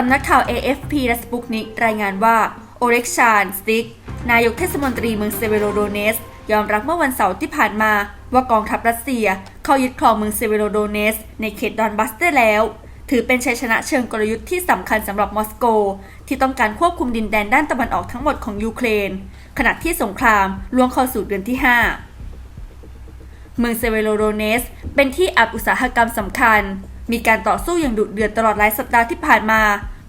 สำนักข่าว AFP และสปุกนิกรายงานว่า โอเล็กชานสติก นายกเทศมนตรีเมืองเซเวโรโดเนส ยอมรับเมื่อวันเสาร์ที่ผ่านมา ว่ากองทัพรัสเซีย เข้ายึดครองเมืองเซเวโรโดเนส ในเขตดอนบัสได้แล้ว ถือเป็นชัยชนะเชิงกลยุทธ์ที่สำคัญสำหรับมอสโก ที่ต้องการควบคุมดินแดนด้านตะวันออกทั้งหมดของยูเครน ขณะที่สงครามล่วงเข้าสู่เดือนที่ 5 เมืองเซเวโรโดเนส เป็นที่อับอุตสาหกรรมสำคัญ มีการต่อสู้อย่างดุเดือดตลอดหลายสัปดาห์ที่ผ่านมา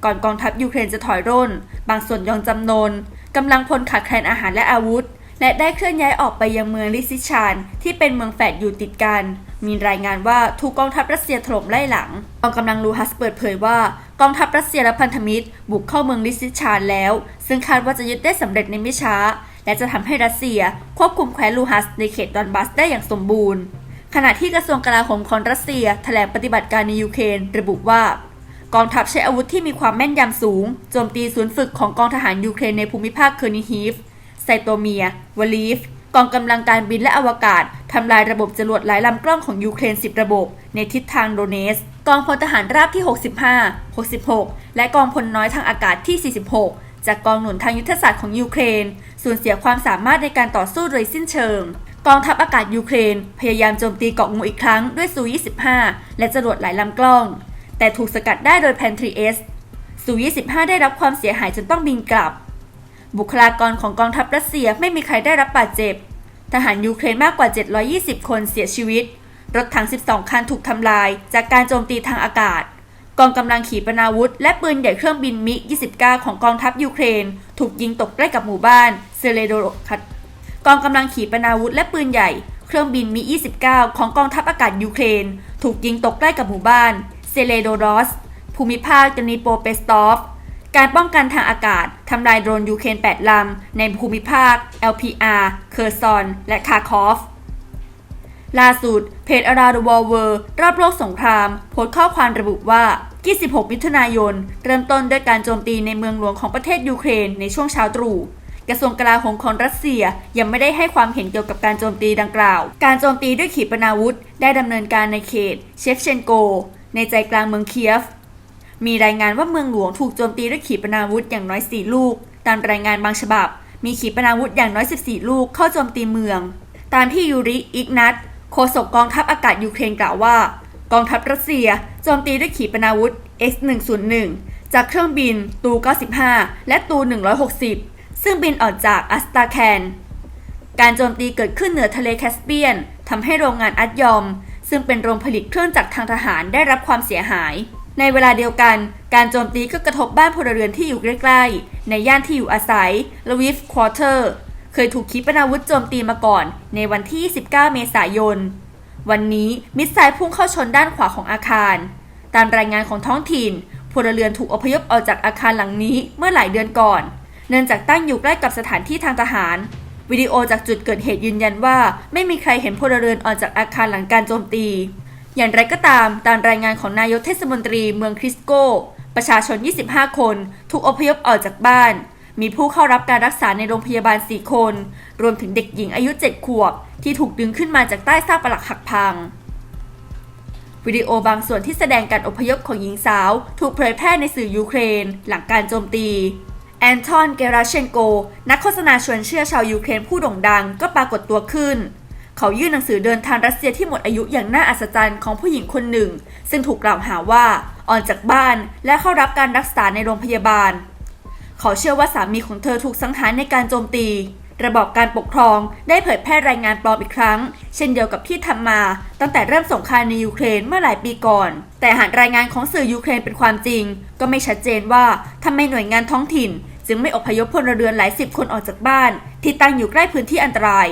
ก่อนกองทัพยูเครนจะถอยร่น บางส่วนยอมจำนนกำลังพลขาดแคลนอาหารและอาวุธ และได้เคลื่อนย้ายออกไปยังเมืองลิซิชาน ที่เป็นเมืองแฝดอยู่ติดกัน มีรายงานว่าถูกกองทัพรัสเซียถล่มไล่หลังกองกำลังลูฮัสเปิดเผยว่ากองทัพรัสเซียและพันธมิตร บุกเข้าเมืองลิซิชานแล้ว ซึ่งคาดว่าจะยึดได้สำเร็จในไม่ช้า และจะทำให้รัสเซีย ควบคุมแคว้นลูฮัสในเขตดอนบัสได้อย่างสมบูรณ์ ขณะที่กระทรวงกลาโหมของรัสเซียแถลงปฏิบัติการในยูเครนระบุว่ากองทัพใช้อาวุธที่มีความแม่นยำสูงโจมตีศูนย์ฝึกของกองทหารยูเครนในภูมิภาคเคอร์นิฮีฟไซโตเมียวลีฟ กองกำลังการบินและอวกาศทำลายระบบจรวดหลายลำกล้องของยูเครน 10 ระบบ ในทิศทางโดเนส กองพลทหารราบที่ 65 66 และกองพลน้อยทางอากาศที่ 46 จากกองหนุนทางยุทธศาสตร์ของยูเครน สูญเสียความสามารถในการต่อสู้โดยสิ้นเชิง กองทัพอากาศยูเครน พยายามโจมตีเกาะงูอีกครั้งด้วยซู 25 และจรวดหลายลำกล้อง แต่ถูกสกัดได้โดยแพนทรีเอสซู 25 ได้รับความเสียหายจนต้องบินกลับ บุคลากรของกองทัพรัสเซียไม่มีใครได้รับบาดเจ็บ ทหารยูเครนมากกว่า 720 คนเสียชีวิต รถถัง 12 คันถูกทำลาย จากการโจมตีทางอากาศ กองกำลังขีปนาวุธ และปืนใหญ่เครื่องบินมิ 29 ของกองทัพยูเครน ถูกยิงตกใกล้กับหมู่บ้านเซเลโดคัต กองกำลังขีปนาวุธและปืนใหญ่ เครื่องบินมิ29 ของกองทัพอากาศยูเครน ถูกยิงตกใกล้กับหมู่บ้าน เซเลโดรอส ภูมิภาคดนิโปเปสตอฟ การป้องกันทางอากาศทำลายโดรนยูเครน 8 ลำ ในภูมิภาค LPR เคอร์ซอน และคาคอฟล่าสุด เพจอาราดวอลเวอร์รอบโลกสงคราม โพสต์ข้อความระบุว่า 26 มิถุนายน เริ่มต้นด้วยการโจมตีในเมืองหลวงของประเทศยูเครนในช่วงเช้าตรู่ กระทรวงกลาโหมของรัสเซียยังไม่ได้ให้ความเห็นเกี่ยวกับการโจมตีดังกล่าว การโจมตีด้วยขีปนาวุธ ได้ดำเนินการในเขตเชฟเชนโก ในใจกลางเมืองเคียฟ มีรายงานว่าเมืองหลวงถูกโจมตีด้วยขีปนาวุธอย่างน้อย 4 ลูก ตามรายงานบางฉบับ มีขีปนาวุธอย่างน้อย 14 ลูกเข้าโจมตีเมือง ตามที่ยูริอิกนัทโฆษกกองทัพอากาศยูเครนกล่าวว่า กองทัพรัสเซียโจมตีด้วยขีปนาวุธ X-101 จากเครื่องบิน ตู 95 และตู 160 ซึ่งบินออกจากอัสตาแคน การโจมตีเกิดขึ้นเหนือทะเลแคสเปียนทำให้โรงงานอัดยอม ซึ่งเป็นโรงผลิตเครื่องจักรทางทหารได้รับความเสียหาย ในเวลาเดียวกัน การโจมตีก็กระทบบ้านพลเรือนที่อยู่ใกล้ๆ ในย่านที่อยู่อาศัยลวิฟควอเตอร์ เคยถูกขีปนาวุธโจมตีมาก่อน ในวันที่29เมษายน วันนี้มิสไซล์พุ่งเข้าชนด้านขวาของอาคาร ตามรายงานของท้องถิ่นพลเรือนถูกอพยพออกจากอาคารหลังนี้เมื่อหลายเดือนก่อน เนื่องจากตั้งอยู่ใกล้กับสถานที่ทางทหาร วิดีโอจากจุดเกิดเหตุยืนยันว่า ไม่มีใครเห็นพลเรือนออกจากอาคารหลังการโจมตี อย่างไรก็ตาม ตามรายงานของนายกเทศมนตรีเมืองคริสโก ประชาชน 25 คนถูกอพยพออกจากบ้าน มีผู้เข้ารับการรักษาในโรงพยาบาล 4 คน รวมถึงเด็กหญิงอายุ 7 ขวบ ที่ถูกดึงขึ้นมาจากใต้ซากปรักหักพังวิดีโอบางส่วนที่แสดงการอพยพของหญิงสาว ถูกเผยแพร่ในสื่อยูเครน หลังการโจมตี แอนทอนเกราเชนโก นักโฆษณาชวนเชื่อชาวยูเครนผู้โด่งดังก็ปรากฏตัวขึ้น เขายื่นหนังสือเดินทางรัสเซียที่หมดอายุอย่างน่าอัศจรรย์ของผู้หญิงคนหนึ่ง ซึ่งถูกกล่าวหาว่าออกจากบ้านและเข้ารับการรักษาในโรงพยาบาล เขาเชื่อว่าสามีของเธอถูกสังหารในการโจมตี ระบอบการปกครองได้เผยแพร่รายงานปลอมอีกครั้ง เช่นเดียวกับที่ทำมา ตั้งแต่เริ่มสงครามในยูเครนเมื่อหลายปีก่อน แต่หากรายงานของสื่อยูเครนเป็นความจริง ก็ไม่ชัดเจนว่าทำไมหน่วยงานท้องถิ่น จึงไม่อพยพพลเรือนหลายสิบคนออกจากบ้าน ที่ตั้งอยู่ใกล้พื้นที่อันตราย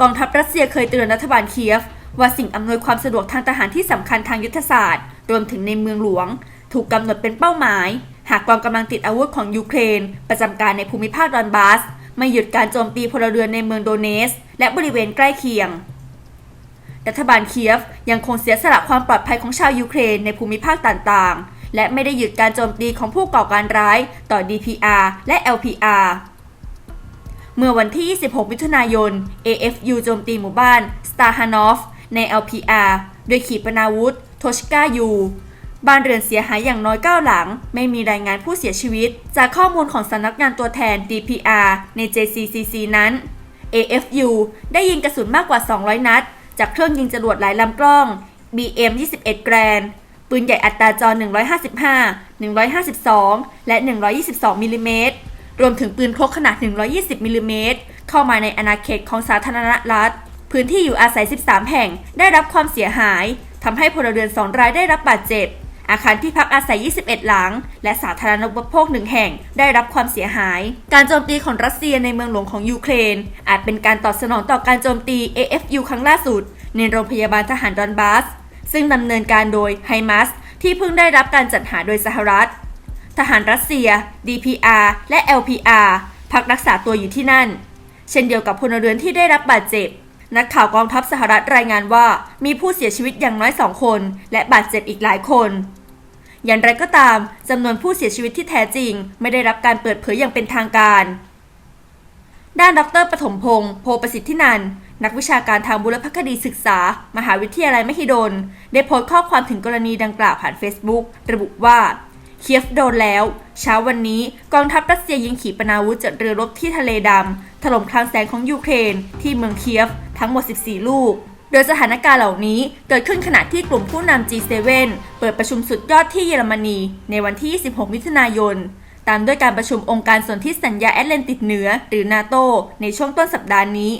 กองทัพรัสเซียเคยเตือนรัฐบาลเคียฟ ว่าสิ่งอำนวยความสะดวกทางทหารที่สำคัญทางยุทธศาสตร์ รวมถึงในเมืองหลวง ถูกกำหนดเป็นเป้าหมาย หากกองกำลังติดอาวุธของยูเครน ประจำการในภูมิภาคดอนบาส ไม่หยุดการโจมตีพลเรือนในเมืองโดเนส และบริเวณใกล้เคียง รัฐบาลเคียฟยังคงเสียสละความปลอดภัยของชาวยูเครนในภูมิภาคต่างๆ และไม่ได้หยุดการโจมตีของผู้ก่อการร้ายต่อ DPR และ LPR เมื่อวันที่ 26 มิถุนายน AFU โจมตีหมู่บ้านสตาฮานอฟใน LPR โดยขีปนาวุธโทชกายู บ้านเรือนเสียหายอย่างน้อย 9 หลัง ไม่มีรายงานผู้เสียชีวิต จากข้อมูลของสำนักงานตัวแทน DPR ใน JCCC นั้น AFU ได้ยิงกระสุนมากกว่า 200 นัด จากเครื่องยิงจรวดหลายลำกล้อง BM 21แกรนปืนใหญ่อัตราจร155 152 และ 122มิลลิเมตรรวมถึงปืนพกขนาด 120มิลลิเมตรเข้ามาในอาณาเขตของสาธารณรัฐ พื้นที่อยู่อาศัย 13 แห่งได้รับความเสียหายทำให้พลเรือน2รายได้รับบาดเจ็บ อาคารที่พักอาศัย 21 หลัง และสาธารณูปโภคหนึ่งแห่งได้รับความเสียหาย การโจมตีของรัสเซียในเมืองหลวงของยูเครน อาจเป็นการตอบสนองต่อการโจมตี AFU ครั้งล่าสุด ในโรงพยาบาลทหารดอนบาส ซึ่งดำเนินการโดยไฮมัสที่เพิ่งได้รับการจัดหาโดยสหรัฐ ทหารรัสเซีย DPR และ LPR พักรักษาตัวอยู่ที่นั่น เช่นเดียวกับพลเรือนที่ได้รับบาดเจ็บ นักข่าวกองทัพสหรัฐรายงานว่า มีผู้เสียชีวิตอย่างน้อยสองคน และบาดเจ็บอีกหลายคน อย่างไรก็ตามจำนวนผู้เสียชีวิตที่แท้จริง ไม่ได้รับการเปิดเผยอย่างเป็นทางการ ด้านดรปฐมพงศ์โพประสิทธินันนักวิชาการทางบุรพคดีศึกษา มหาวิทยาลัยมหิดล ได้โพสต์ข้อความถึงกรณีดังกล่าวผ่านเฟซบุ๊กระบุว่าเคียฟโดนแล้ว เช้าวันนี้กองทัพรัสเซียยิงขีปนาวุธจากเรือรบที่ทะเลดำถล่มคลังแสงของยูเครน ที่เมืองเคียฟทั้งหมด 14 ลูก โดยสถานการณ์เหล่านี้เกิดขึ้นขณะที่กลุ่มผู้นำ G7 เปิดประชุมสุดยอดที่เยอรมนีในวันที่ 26 มิถุนายน ตามด้วยการประชุมองค์การสนธิสัญญาแอตแลนติกเหนือ หรือนาโตในช่วงต้นสัปดาห์นี้